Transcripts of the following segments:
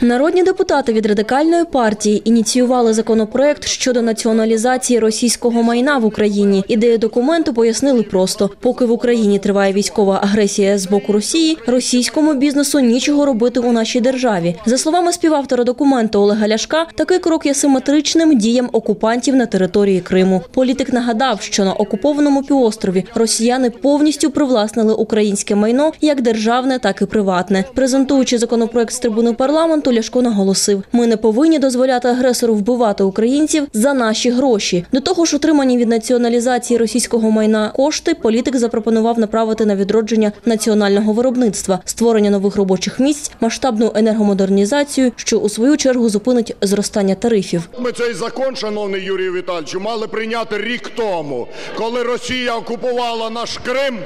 Народні депутати від радикальної партії ініціювали законопроект щодо націоналізації російського майна в Україні. Ідею документу пояснили просто: поки в Україні триває військова агресія з боку Росії, російському бізнесу нічого робити у нашій державі. За словами співавтора документу Олега Ляшка, такий крок є симетричним діям окупантів на території Криму. Політик нагадав, що на окупованому півострові росіяни повністю привласнили українське майно як державне, так і приватне. Презентуючи законопроект з трибуни парламенту, Ляшко наголосив: ми не повинні дозволяти агресору вбивати українців за наші гроші. До того ж, отримані від націоналізації російського майна кошти політик запропонував направити на відродження національного виробництва, створення нових робочих місць, масштабну енергомодернізацію, що у свою чергу зупинить зростання тарифів. Ми цей закон, шановний Юрій Віталійович, мали прийняти рік тому, коли Росія окупувала наш Крим,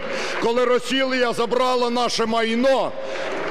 коли Росія забрала наше майно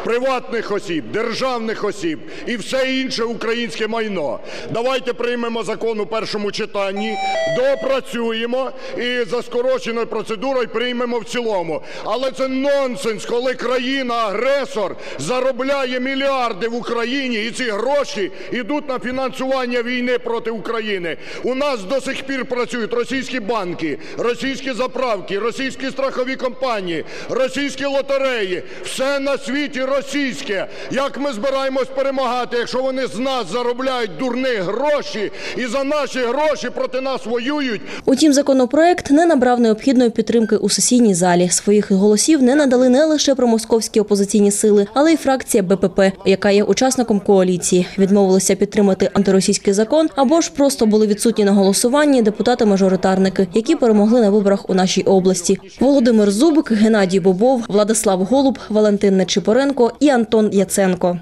приватних осіб, державних осіб і все інше українське майно. Давайте приймемо закон у першому читанні, допрацюємо і за скороченою процедурою приймемо в цілому. Але це нонсенс, коли країна-агресор заробляє мільярди в Україні, і ці гроші йдуть на фінансування війни проти України. У нас до сих пір працюють російські банки, російські заправки, російські страхові компанії, російські лотереї. Все на світі російське. Як ми збираємось перемагати, якщо вони з нас заробляють дурні гроші і за наші гроші проти нас воюють? Утім, законопроект не набрав необхідної підтримки у сесійній залі. Своїх голосів не надали не лише промосковські опозиційні сили, але й фракція БПП, яка є учасником коаліції. Відмовилися підтримати антиросійський закон або ж просто були відсутні на голосуванні депутати-мажоритарники, які перемогли на виборах у нашій області. Володимир Зубик, Геннадій Бобов, Владислав Голуб, Валентин Нечипоренко і Антон Яценко.